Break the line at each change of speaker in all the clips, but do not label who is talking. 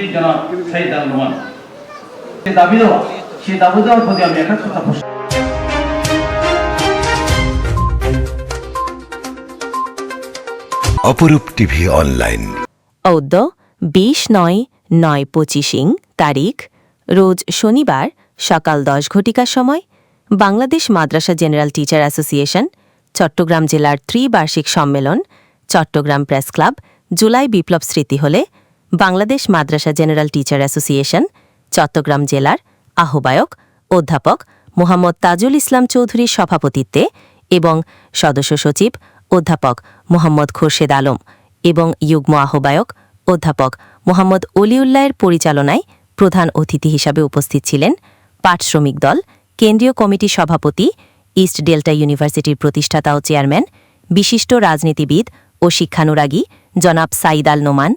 অতিথি জনাব সাইদ আল নোমান সে দাবি দেওয়া সেই দাবি দেওয়ার প্রতি আমি একাত্মতা পোষণ
অপরূপ টিভি অনলাইন।
অদ্য বিশ নয় নয় পঁচিশিং তারিখ রোজ শনিবার সকাল দশ ঘটিকার সময় Bangladesh Madrasa general teacher association Chattogram জেলার ত্রিবার্ষিক সম্মেলন চট্টগ্রাম প্রেস ক্লাব জুলাই বিপ্লব স্মৃতি হলে Bangladesh Madrasa general teacher association, Chattogram জেলার আহ্বায়ক, অধ্যাপক মোহাম্মদ তাজুল ইসলাম চৌধুরীর সভাপতিত্বে এবং সদস্য সচিব অধ্যাপক মোহাম্মদ খোরশেদ আলম এবং যুগ্ম আহ্বায়ক অধ্যাপক মোহাম্মদ অলিউল্লাহের পরিচালনায় প্রধান অতিথি হিসাবে উপস্থিত ছিলেন পাট শ্রমিক দল, কেন্দ্রীয় কমিটির সভাপতি, ইস্ট ডেল্টা ইউনিভার্সিটির প্রতিষ্ঠাতা ও চেয়ারম্যান, বিশিষ্ট রাজনীতিবিদ ও শিক্ষানুরাগী জনাব সাইদ আল নোমান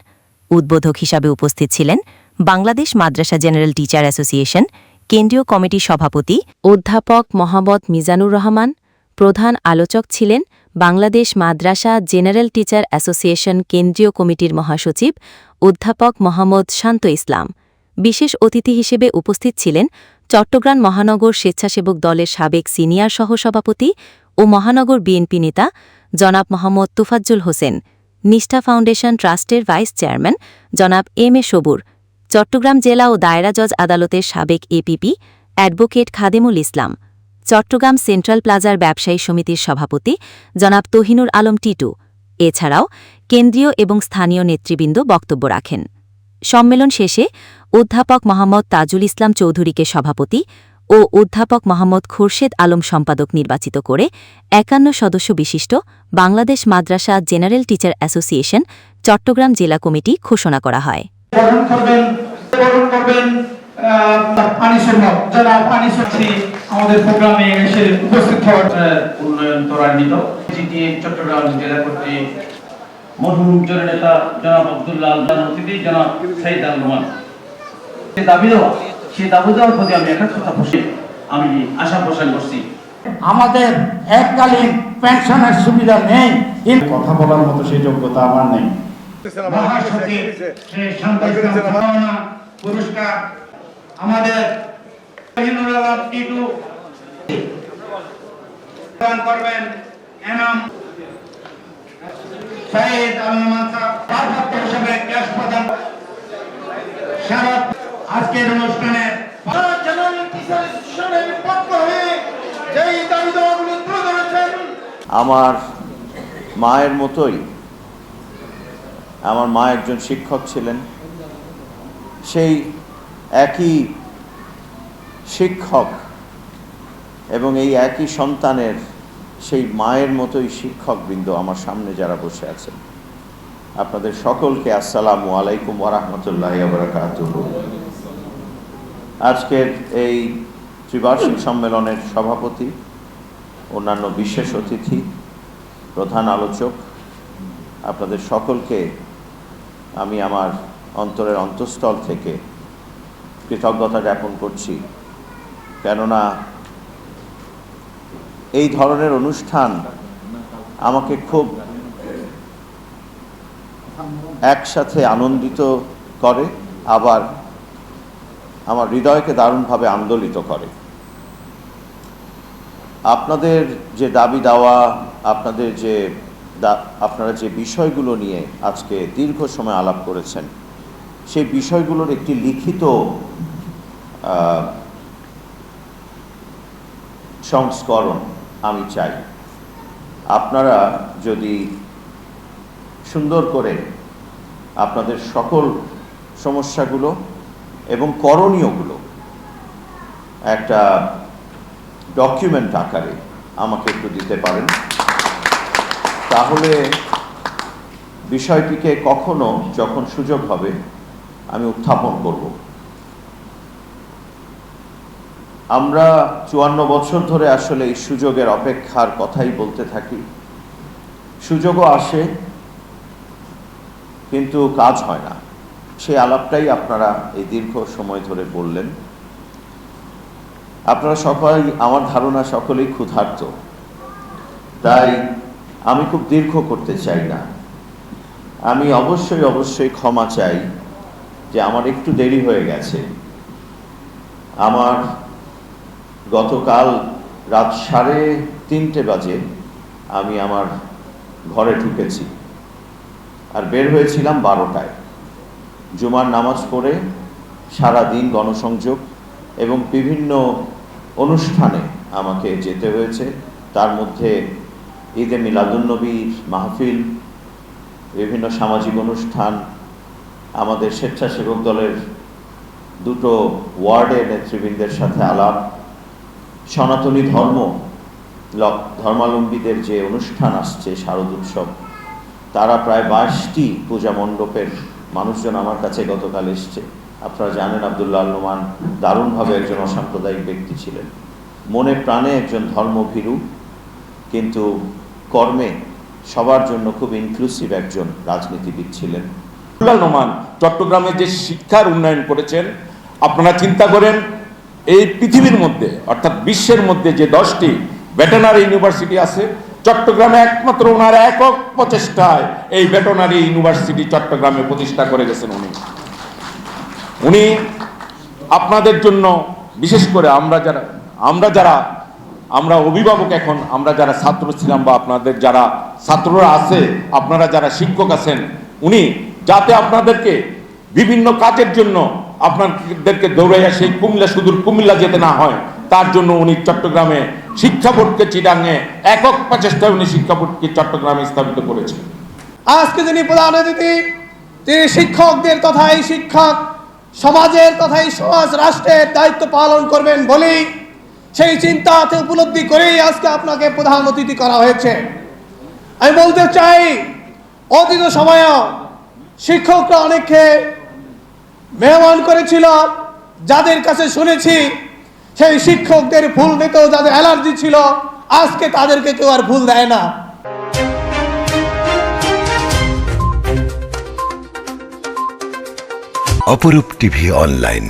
উদ্বোধক হিসাবে উপস্থিত ছিলেন Bangladesh Madrasa general teacher association, কেন্দ্রীয় কমিটির সভাপতি অধ্যাপক মোহাম্মদ মিজানুর রহমান, প্রধান আলোচক ছিলেন Bangladesh Madrasa general teacher association কেন্দ্রীয় কমিটির মহাসচিব অধ্যাপক মোহাম্মদ শান্ত ইসলাম। বিশেষ অতিথি হিসেবে উপস্থিত ছিলেন চট্টগ্রাম মহানগর স্বেচ্ছাসেবক দলের সাবেক সিনিয়র সহসভাপতি ও মহানগর বিএনপি নেতা জনাব মোহাম্মদ তুফাজ্জুল হোসেন। নিষ্ঠা ফাউন্ডেশন ট্রাস্টের ভাইস চেয়ারম্যান জনাব এম এ সবুর, চট্টগ্রাম জেলা ও দায়রা জজ আদালতের সাবেক APP advocate Khademul Islam, Chattogram central প্লাজার ব্যবসায়ী সমিতির সভাপতি জনাব তহিনুর আলম টিটু। এছাড়াও কেন্দ্রীয় এবং স্থানীয় নেতৃবৃন্দ বক্তব্য রাখেন। সম্মেলন শেষে অধ্যাপক মোহাম্মদ তাজুল ইসলাম চৌধুরীকে সভাপতি ও অধ্যাপক মোহাম্মদ খোরশেদ আলম সম্পাদক নির্বাচিত করে একান্ন সদস্য বিশিষ্ট Bangladesh Madrasa general teacher association, Chattogram জেলা কমিটি ঘোষণা করা হয়।
জনাব আব্দুল্লাহ জনাব সাইদ দাবি দেওয়া সেই দাবি দেওয়ার প্রতি আমি একাত্মতা পোষে আমি আশা পোষণ করছি।
আমাদের এককালীন পেনশনের সুবিধা নেই। কিন্তু
কথা বলার মতো সেই যোগ্যতা আমার নেই।
পুরস্কার আমাদের করবেন এনাম সাইদ আল ভারপ্রাপ্ত হিসেবে ক্যাশ প্রদান সারা আজকের অনুষ্ঠানে জেনারেল টিচার অ্যাসোসিয়েশনের পক্ষ হয়ে যেই দাবি দাওয়াগুলো তুলে ধরেছেন,
আমার মায়ের মতোই আমার মা একজন শিক্ষক ছিলেন। সেই একই শিক্ষক এবং এই একই সন্তানের সেই মায়ের মতোই শিক্ষকবৃন্দ আমার সামনে যারা বসে আছেন। আপনাদের সকলকে আসসালামু আলাইকুম ওরহমতুল্লাহ বরকাতুহ। আজকের এই ত্রিবার্ষিক সম্মেলনের সভাপতি, অন্যান্য বিশেষ অতিথি, প্রধান আলোচক, আপনাদের সকলকে আমি আমার অন্তরের অন্তঃস্থল থেকে কৃতজ্ঞতা জ্ঞাপন করছি। কেননা এই ধরনের অনুষ্ঠান আমাকে খুব একসাথে আনন্দিত করে, আবার আমার হৃদয়কে দারুণভাবে আন্দোলিত করে। আপনাদের যে দাবি দাওয়া, আপনাদের যে আপনারা যে বিষয়গুলো নিয়ে আজকে দীর্ঘ সময় আলাপ করেছেন, সেই বিষয়গুলোর একটি লিখিত সংস্করণ আমি চাই। আপনারা যদি সুন্দর করে আপনাদের সকল সমস্যাগুলো এবং করণীয়গুলো একটা ডকুমেন্ট আকারে আমাকে একটু দিতে পারেন। তাহলে বিষয়টিকে কখনো যখন সুযোগ হবে আমি উত্থাপন করব। আমরা চুয়ান্ন বছর ধরে আসলে এই সুযোগের অপেক্ষার কথাই বলতে থাকি। সুযোগও আসে, কিন্তু কাজ হয় না। সেই আলাপটাই আপনারা এই দীর্ঘ সময় ধরে বললেন। আপনারা সকলেই আমার ধারণা সকলেই ক্ষুধার্ত। তাই আমি খুব দীর্ঘ করতে চাই না। আমি অবশ্যই অবশ্যই ক্ষমা চাই যে আমার একটু দেরি হয়ে গেছে। আমার গতকাল রাত সাড়ে তিনটে বাজে আমি আমার ঘরে ঢুকেছি। আর বের হয়েছিলাম বারোটায়। জুমার নামাজ পড়ে সারা দিন গণসংযোগ এবং বিভিন্ন অনুষ্ঠানে আমাকে যেতে হয়েছে। তার মধ্যে ঈদে মিলাদুন্নবীর মাহফিল, বিভিন্ন সামাজিক অনুষ্ঠান, আমাদের স্বেচ্ছাসেবক দলের দুটো ওয়ার্ডের নেতৃবৃন্দের সাথে আলাপ, সনাতনী ধর্ম ধর্মাবলম্বীদের যে অনুষ্ঠান আসছে, শারদ উৎসব, তারা প্রায় বাইশটি পূজা মণ্ডপের মানুষজন আমার কাছে গতকাল এসছে। আপনারা জানেন আবদুল্লাহ নোমান দারুণভাবে একজন অসাম্প্রদায়িক ব্যক্তি ছিলেন। মনে প্রাণে একজন ধর্মভীরু, কিন্তু কর্মে সবার জন্য খুব ইনক্লুসিভ একজন রাজনীতিবিদ ছিলেন।
আব্দুল্লাহ নোমান চট্টগ্রামে যে শিক্ষার উন্নয়ন করেছেন, আপনারা চিন্তা করেন, এই পৃথিবীর মধ্যে, অর্থাৎ বিশ্বের মধ্যে যে দশটি ভেটেনারি ইউনিভার্সিটি আছে চট্টগ্রামে একমাত্র ওনার একক প্রচেষ্টায় এই ভেটেনারি ইউনিভার্সিটি চট্টগ্রামে প্রতিষ্ঠা করে গেছেন উনি। উনি আপনাদের জন্য, বিশেষ করে আমরা যারা আমরা যারা, আমরা অভিভাবক এখন, আমরা যারা ছাত্র ছিলাম বা আপনাদের যারা ছাত্ররা আছে, আপনারা যারা শিক্ষক আছেন, উনি যাতে আপনাদেরকে বিভিন্ন কাজের জন্য আপনাদেরকে দৌড়াইয়া সেই কুমিল্লা, সুদূর কুমিল্লা যেতে না হয় তার জন্য উনি চট্টগ্রামে শিক্ষা বোর্ডকে চিটাঙে একক প্রচেষ্টায় উনি শিক্ষা বোর্ডকে চট্টগ্রামে স্থাপিত করেছেন।
আজকে যিনি প্রধান অতিথি, তিনি শিক্ষকদের তথা এই শিক্ষক, সমাজের তথা এই সমাজ, রাষ্ট্রের দায়িত্ব পালন করবেন বলেই সেই চিন্তাতে উপলব্ধি করেই আজকে আপনাকে প্রধান অতিথি করা হয়েছে। আমি বলতে চাই, অতীত সময়েও শিক্ষকরা অনেককে মেহমান করেছিল, যাদের কাছে শুনেছি সেই শিক্ষকদের ভুল দিতেও যাদের অ্যালার্জি ছিল, আজকে তাদেরকে কেউ আর ভুল দেয় না।
অপরূপ টিভি অনলাইন।